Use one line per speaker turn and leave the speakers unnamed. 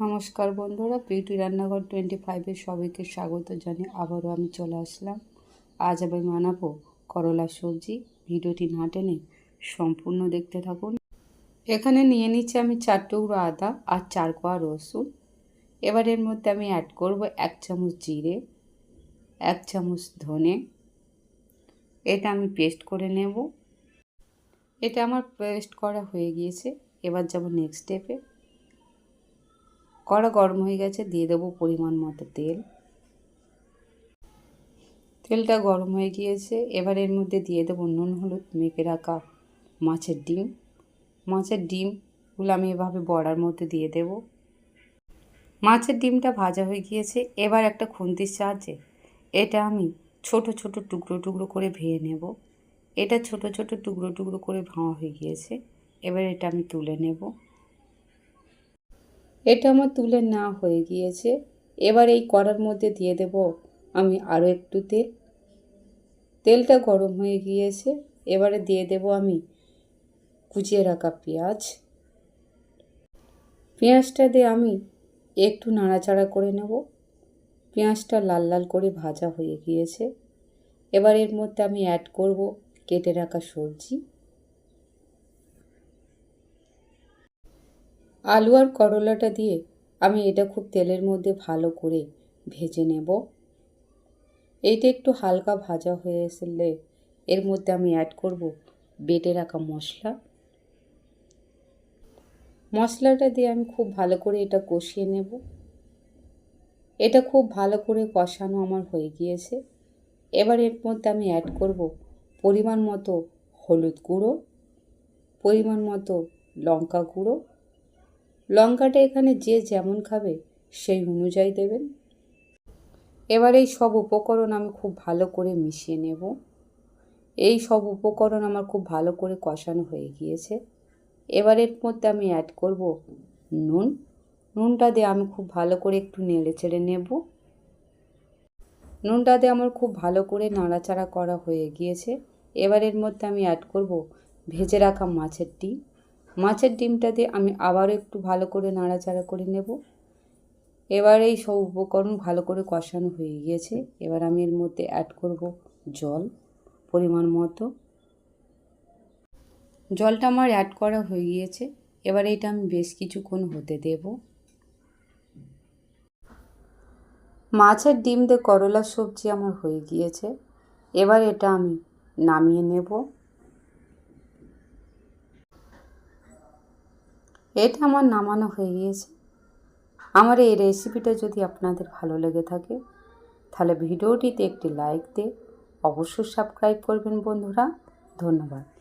নমস্কার বন্ধুরা বিউটি রান্নাঘর টোয়েন্টি ফাইভের সবাইকে স্বাগত জানিয়ে আবারও আমি চলে আসলাম। আজ আমি বানাবো করলা সবজি। ভিডিওটি না টেনে সম্পূর্ণ দেখতে থাকুন। এখানে নিয়ে নিচ্ছি আমি চার টুকরো আদা আর চার কোয়া রসুন। এবার এর মধ্যে আমি অ্যাড করব এক চামচ জিরে, এক চামচ ধনে। এটা আমি পেস্ট করে নেব। এটা আমার পেস্ট করা হয়ে গিয়েছে। এবার যাব নেক্সট স্টেপে কড়া গরম হয়ে গেছে, দিয়ে দেবো পরিমাণ মতো তেল। তেলটা গরম হয়ে গিয়েছে, এবার এর মধ্যে দিয়ে দেবো নুন, হলুদ, মেখে রাখা মাছের ডিম। মাছের ডিমগুলো আমি এভাবে বড়ার মধ্যে দিয়ে দেব। মাছের ডিমটা ভাজা হয়ে গিয়েছে, এবার একটা খুন্তির সাহায্যে এটা আমি ছোট ছোট টুকরো টুকরো করে ভেঙে নেব। এটা ছোট ছোট টুকরো টুকরো করে ভাঙা হয়ে গিয়েছে, এবার এটা আমি তুলে নেব। এটা আমার তুলে না হয়ে গিয়েছে। এবার এই কড়ার মধ্যে দিয়ে দেব আমি আরও একটু তেল। তেলটা গরম হয়ে গিয়েছে। এবারে দিয়ে দেব আমি কুচিয়ে রাখা পেঁয়াজ। পেঁয়াজটা দিয়ে আমি একটু নাড়াচাড়া করে নেব। পেঁয়াজটা লাল লাল করে ভাজা হয়ে গিয়েছে। এবার এর মধ্যে আমি অ্যাড করব কেটে রাখা সবজি। আলু আর করলাটা দিয়ে আমি এটা খুব তেলের মধ্যে ভালো করে ভেজে নেব। এইটা একটু হালকা ভাজা হয়ে আসলে এর মধ্যে আমি অ্যাড করব বেটে রাখা মশলা। মশলাটা দিয়ে আমি খুব ভালো করে এটা কষিয়ে নেব। এটা খুব ভালো করে কষানো আমার হয়ে গিয়েছে। এবার এর মধ্যে আমি অ্যাড করব পরিমাণ মতো হলুদ গুঁড়ো, পরিমাণ মতো লঙ্কা গুঁড়ো লঙ্কাটা এখানে যে যেমন খাবে, সেই অনুযায়ী দেবেন। এবার এই সব উপকরণ আমি খুব ভালো করে মিশিয়ে নেব। এই সব উপকরণ আমার খুব ভালো করে কষানো হয়ে গিয়েছে। এবার এর মধ্যে আমি অ্যাড করব নুন। নুনটা দিয়ে আমি খুব ভালো করে একটু নেড়ে চেড়ে নেব। নুনটা দিয়ে আমার খুব ভালো করে নাড়াচাড়া করা হয়ে গিয়েছে। এবার এর মধ্যে আমি অ্যাড করব ভেজে রাখা মাছের ডিম। মাছের ডিমটা দিয়ে আমি আবারও একটু ভালো করে নাড়াচাড়া করে নেব। এবার এই সব উপকরণ ভালো করে কষানো হয়ে গিয়েছে। এবার আমি এর মধ্যে অ্যাড করব জল পরিমাণ মতো। জলটা আমার অ্যাড করা হয়ে গিয়েছে। এবার এটা আমি বেশ কিছুক্ষণ হতে দেব। মাছের ডিম দিয়ে করলার সবজি আমার হয়ে গিয়েছে। এবার এটা আমি নামিয়ে নেব। এটা আমার নামানো হয়ে গিয়েছে। আমার এই রেসিপিটা যদি আপনাদের ভালো লেগে থাকে, তাহলে ভিডিওটিতে একটি লাইক দিয়ে অবশ্যই সাবস্ক্রাইব করবেন বন্ধুরা। ধন্যবাদ।